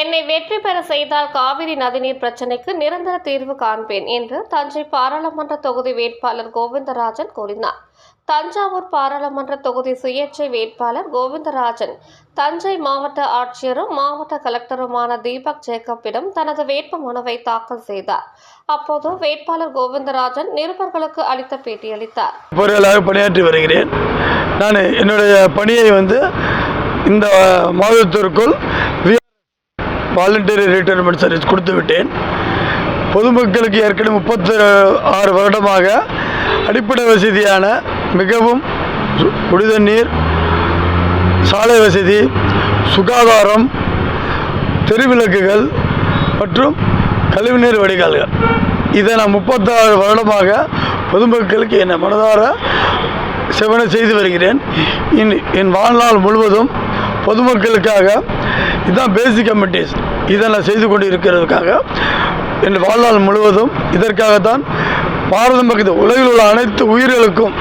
என்னை வெற்றி பெற செய்தால் காவிரி நதிநீர் பிரச்சினைக்கு நிரந்தர தீர்வு காண்பேன் என்று தஞ்சை பாராளுமன்ற தொகுதி வேட்பாளர் கோவிந்தராஜன் கூறினார். தஞ்சாவூர் பாராளுமன்ற தொகுதி சுயேட்சை வேட்பாளர் கோவிந்தராஜன் தஞ்சை மாவட்ட ஆட்சியரும் மாவட்ட கலெக்டருமான தீபக் ஜேக்கப்பிடம் தனது வேட்பு மனுவை தாக்கல் செய்தார். அப்போது வேட்பாளர் கோவிந்தராஜன் நிருபர்களுக்கு அளித்த பேட்டியளித்தார். பொறியாளராக பணியாற்றி வருகிறேன். நான் என்னுடைய பணியை வந்து இந்த மாதத்திற்குள் வாலண்டரி ரிட்டையர்மெண்ட் சர்வீஸ் கொடுத்து விட்டேன். பொதுமக்களுக்கு ஏற்கனவே முப்பத்தி ஆறு வருடமாக அடிப்படை வசதியான மிகவும் சு- குடிதண்ணீர் சாலை வசதி சுகாதாரம் தெருவிளக்குகள் மற்றும் கழிவுநீர் வடிகால்கள். இதை நான் முப்பத்தாறு வருடமாக பொதுமக்களுக்கு என்னை மனதார செவனை செய்து வருகிறேன். என் என் வாழ்நாள் முழுவதும் பொதுமக்களுக்காக இதுதான் பேசிக் கமிட்டிஸ் இதை நான் செய்து கொண்டு இருக்கிறதுக்காக என் வாழ்நாள் முழுவதும் இதற்காகத்தான் பாரத பக்கத்து உலகில் உள்ள அனைத்து உயிர்களுக்கும்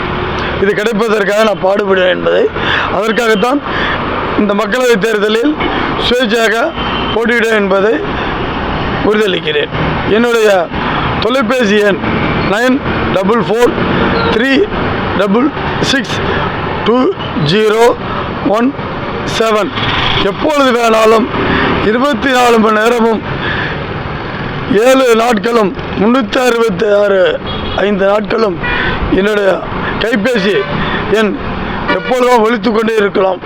இது கிடைப்பதற்காக நான் பாடுபடுவேன் என்பதை அதற்காகத்தான் இந்த மக்களவைத் தேர்தலில் சுயேட்சையாக போட்டியிடுவேன் என்பதை உறுதியளிக்கிறேன். என்னுடைய தொலைபேசி எண் nine double four three double six two zero one seven எப்பொழுது வேணாலும் இருபத்தி நாலு மணி நேரமும் ஏழு நாட்களும் முந்நூற்றி அறுபத்தி ஆறு ஐந்து நாட்களும் என்னுடைய கைபேசி எண் எப்பொழுதும் ஒழித்து கொண்டே இருக்கலாம்.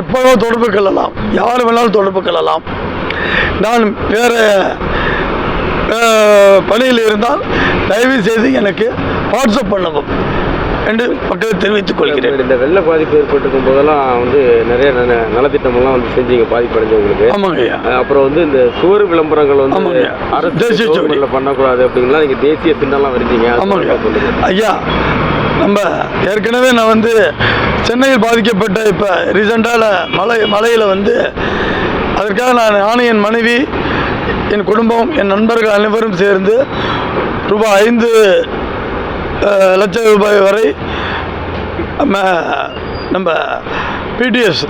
எப்பொழுதும் தொடர்பு கொள்ளலாம். யார் வேணாலும் தொடர்பு கொள்ளலாம். நான் வேறு பணியில் இருந்தால் தயவு செய்து எனக்கு வாட்ஸ்அப் பண்ணவும். என்று மக்களை தெரிவித்துக் கொள்கிறேன். இந்த வெள்ள பாதிப்பு ஏற்பட்டிருக்கும் போதெல்லாம் வந்து நிறைய நல- நலத்திட்டமெல்லாம் வந்து செஞ்சீங்க பாதிப்படைஞ்சவங்களுக்கு. ஆமாங்க ஐயா. அஹ் அப்புறம் வந்து இந்த சுவர் விளம்பரங்கள் வந்து ஆமாங்க. அரசு பண்ணக்கூடாது அப்படின்லாம் நீங்க தேசிய சின்னம்லாம் வரைஞ்சீங்க. அது ஆமாங்க. ஐயா. நம்ம ஏற்கனவே நான் வந்து சென்னையில் பாதிக்கப்பட்ட இப்போ ரீசெண்டான மழை மழையில் வந்து அதற்காக நான் நானும் என் மனைவி என் குடும்பம் என் நண்பர்கள் அனைவரும் சேர்ந்து ரூபாய் ஐந்து லட்சம் ரூபாய் வரை நம்ம நம்ம பிடிஎஸ்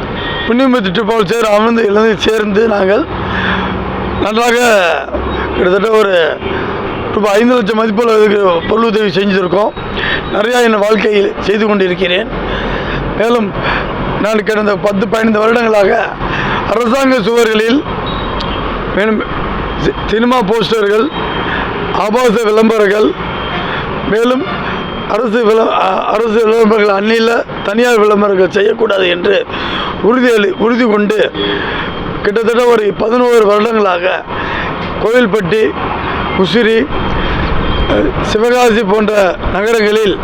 புண்ணியமூர்த்தி டிப்பால் சேர் அமர்ந்து இழந்து சேர்ந்து நாங்கள் நன்றாக கிட்டத்தட்ட ஒரு ரூபாய் ஐந்து லட்சம் மதிப்புள்ள இதுக்கு பொருளுதவி செஞ்சுருக்கோம். நிறையா என் வாழ்க்கையில் செய்து கொண்டிருக்கிறேன். மேலும் நான் கடந்த பத்து பதினைந்து வருடங்களாக அரசாங்க சுவர்களில் மேலும் சினிமா போஸ்டர்கள் ஆபாச விளம்பரங்கள் மேலும் அரசு விள அரசு விளம்பரங்கள் அந்நில தனியார் விளம்பரங்கள் செய்யக்கூடாது என்று உறுதி உறுதி கொண்டு கிட்டத்தட்ட ஒரு பதினோரு வருடங்களாக கோவில்பட்டி உசிறி சிவகாசி போன்ற நகரங்களில்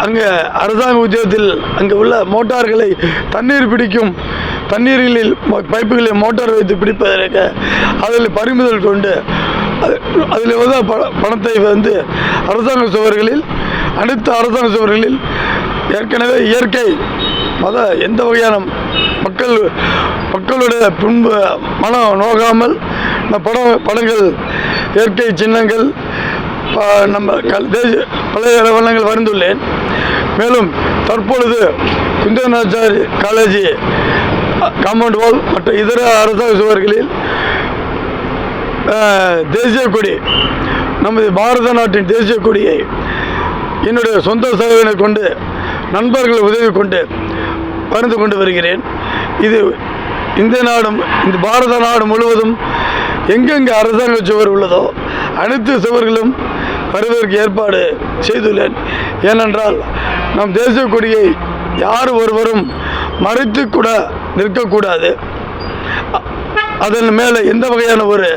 அங்கே அரசாங்க உத்தியோகத்தில் அங்கே உள்ள மோட்டார்களை தண்ணீர் பிடிக்கும் தண்ணீர்களில் ம- பைப்புகளில் மோட்டார் வைத்து பிடிப்பதற்கு அதில் பறிமுதல் கொண்டு அதில் வந்து ப- பணத்தை வந்து அரசாங்க சுவர்களில் அனைத்து அரசாங்க சுவர்களில் ஏற்கனவே இயற்கை மத எந்த வகையான மக்கள் மக்களுடைய பின்பு மனம் நோகாமல் படம் படங்கள் இயற்கை சின்னங்கள் நம்ம கல் தேசிய பழைய வண்ணங்கள் வரைந்துள்ளேன். மேலும் தற்பொழுது குந்தனாச்சாரி காலேஜ் காம்பவுண்ட் வால் மற்ற இதர அரசாங்க சுவர்களில் தேசிய கொடி நமது பாரத நாட்டின் தேசிய கொடியை என்னுடைய சொந்த செலவினை கொண்டு நண்பர்கள் உதவி கொண்டு பகிர்ந்து கொண்டு வருகிறேன். இது இந்த நாடும் இந்த பாரத நாடு முழுவதும் எங்கெங்கே அரசாங்க சுவர் உள்ளதோ அனைத்து சுவர்களும் வருவதற்கு ஏற்பாடு செய்துள்ளேன். ஏனென்றால் நம் தேசிய கொடியை யார் ஒருவரும் மறைத்து கூட நிற்கக்கூடாது அதன் மேலே எந்த வகையான ஒரு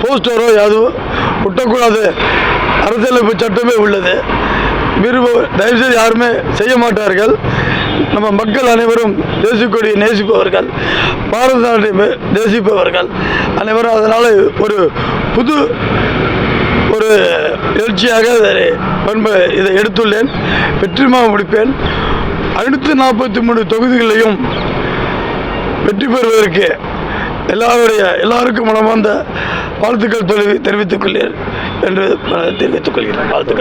போஸ்டரோ யாரும் ஒட்டக்கூடாது அரசியலமைப்பு சட்டமே உள்ளது. விரும்ப தயவுசெய்து யாருமே செய்ய மாட்டார்கள். நம்ம மக்கள் அனைவரும் தேசிக்கொடியை நேசிப்பவர்கள். பாரத நாட்டை நேசிப்பவர்கள் அனைவரும் அதனால் ஒரு புது ஒரு எழுச்சியாக இதை பண்பு இதை எடுத்துள்ளேன். வெற்றிமாக முடிப்பேன். அடுத்து நாற்பத்தி மூணு தொகுதிகளையும் வெற்றி பெறுவதற்கு எல்லாருடைய எல்லாருக்கும் மனமார்ந்த வாழ்த்துக்கள் தெரிவி தெரிவித்துக் கொள்ளேன் என்று தெரிவித்துக் கொள்கிறேன். வாழ்த்துக்கள்.